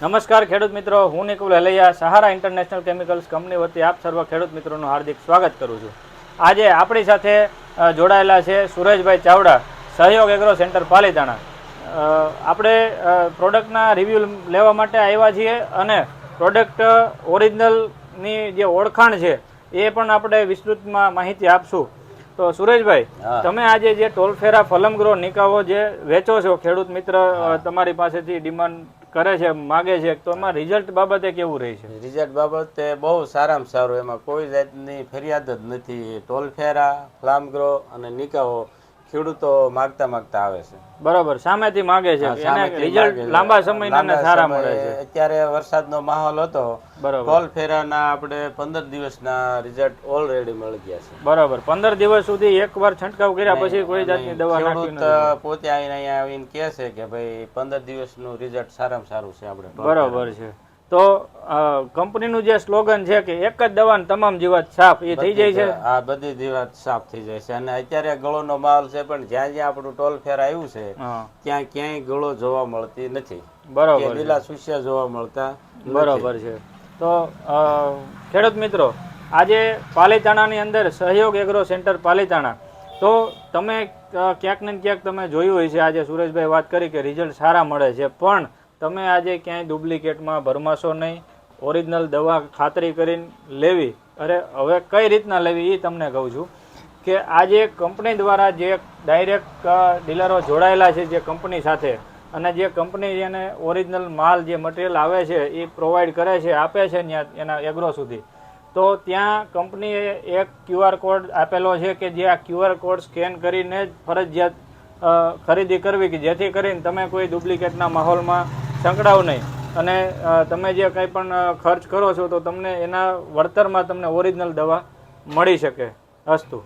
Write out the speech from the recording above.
નમસ્કાર ખેડૂત મિત્રો હું Nikul Halaiya Sahara international chemicals company વતી આપ સર્વ ખેડૂત મિત્રોનું હાર્દિક સ્વાગત કરું છું. આજે આપણી સાથે જોડાયેલા છે સુરેશભાઈ ચાવડા સહયોગ એગ્રો સેન્ટર પાલીતાણા. આપણે પ્રોડક્ટના રિવ્યૂ લેવા માટે આવ્યા છીએ અને પ્રોડક્ટ ઓરિજિનલની જે ઓળખાણ છે એ પણ આપણે વિસ્તૃતમાં માહિતી આપશું. તો સુરેશભાઈ તમે આજે જે ટોલફેરા ફલમગ્રો નિકાવો જે વેચો છો ખેડૂત મિત્ર તમારી પાસેથી ડિમાન્ડ કરે છે, માગે છે, તો એમાં રિઝલ્ટ બાબતે કેવું રહે છે? રિઝલ્ટ બાબતે બહુ સારામાં સારું. એમાં કોઈ જાતની ફરિયાદ જ નથી. ટોલફેરા, ફ્લામગ્રો અને નિકાઓ ખેડૂતો માગતા માગતા આવે છે. બરાબર સામેથી માગે છે. રિઝલ્ટ લાંબા સમયના સારા મળે છે. અત્યારે વરસાદનો માહોલ હતો. કોલ ફેરાના આપણે પંદર દિવસના રિઝલ્ટ ઓલરેડી મળી ગયા છે. બરાબર. પંદર દિવસ સુધી એકવાર છંટકાવ કર્યા પછી કોઈ જાતની દવા ખેડૂત પોતે આવીને અહીંયા આવીને કહે છે કે ભાઈ પંદર દિવસનું રિઝલ્ટ સારામાં સારું છે આપણે. બરાબર છે. તો કંપનીનું જે સ્લોગન છે કે એક જ દવાને તમામ જીવાત સાફ એ થઈ જાય છે? આ બધી જીવાત સાફ થઈ જાય છે. અને અત્યારે ગળોનો માહોલ છે પણ જ્યાં જ્યાં આપણું ટોલ ફેર આવ્યું છે ત્યાં ક્યાંય ગળો જોવા મળતી નથી. બરાબર લીલા સુસ્યા જોવા મળતા. બરાબર છે. તો ખેડૂત મિત્રો આજે પાલીતાણાની અંદર સહયોગ એગ્રો સેન્ટર પાલીતાણા. તો તમે ક્યાંક ને ક્યાંક તમે જોયું હોય છે આજે સુરેશભાઈ વાત કરી કે રિઝલ્ટ સારા મળે છે. પણ તમે આજે ક્યાંય ડુપ્લિકેટમાં ભરમાશો નહીં, ઓરિજિનલ દવા ખાતરી કરીને લેવી. અરે, હવે કઈ રીતના લેવી એ તમને કહું છું કે આજે કંપની દ્વારા જે ડાયરેક્ટ ડીલરો જોડાયેલા છે જે કંપની સાથે અને જે કંપની એને ઓરિજિનલ માલ જે મટીરિયલ આવે છે એ પ્રોવાઈડ કરે છે, આપે છે ત્યાં એના એગ્રો સુધી. તો ત્યાં કંપનીએ એક ક્યુઆર કોડ આપેલો છે કે જે આ ક્યુઆર કોડ સ્કેન કરીને જ ફરજિયાત ખરીદી કરવી કે જેથી કરીને તમે કોઈ ડુપ્લિકેટના માહોલમાં સંકળાવ નહીં. અને તમે જે કંઈ પણ ખર્ચ કરો છો તો તમને એના વળતરમાં તમને ઓરિજિનલ દવા મળી શકે અસ્તુ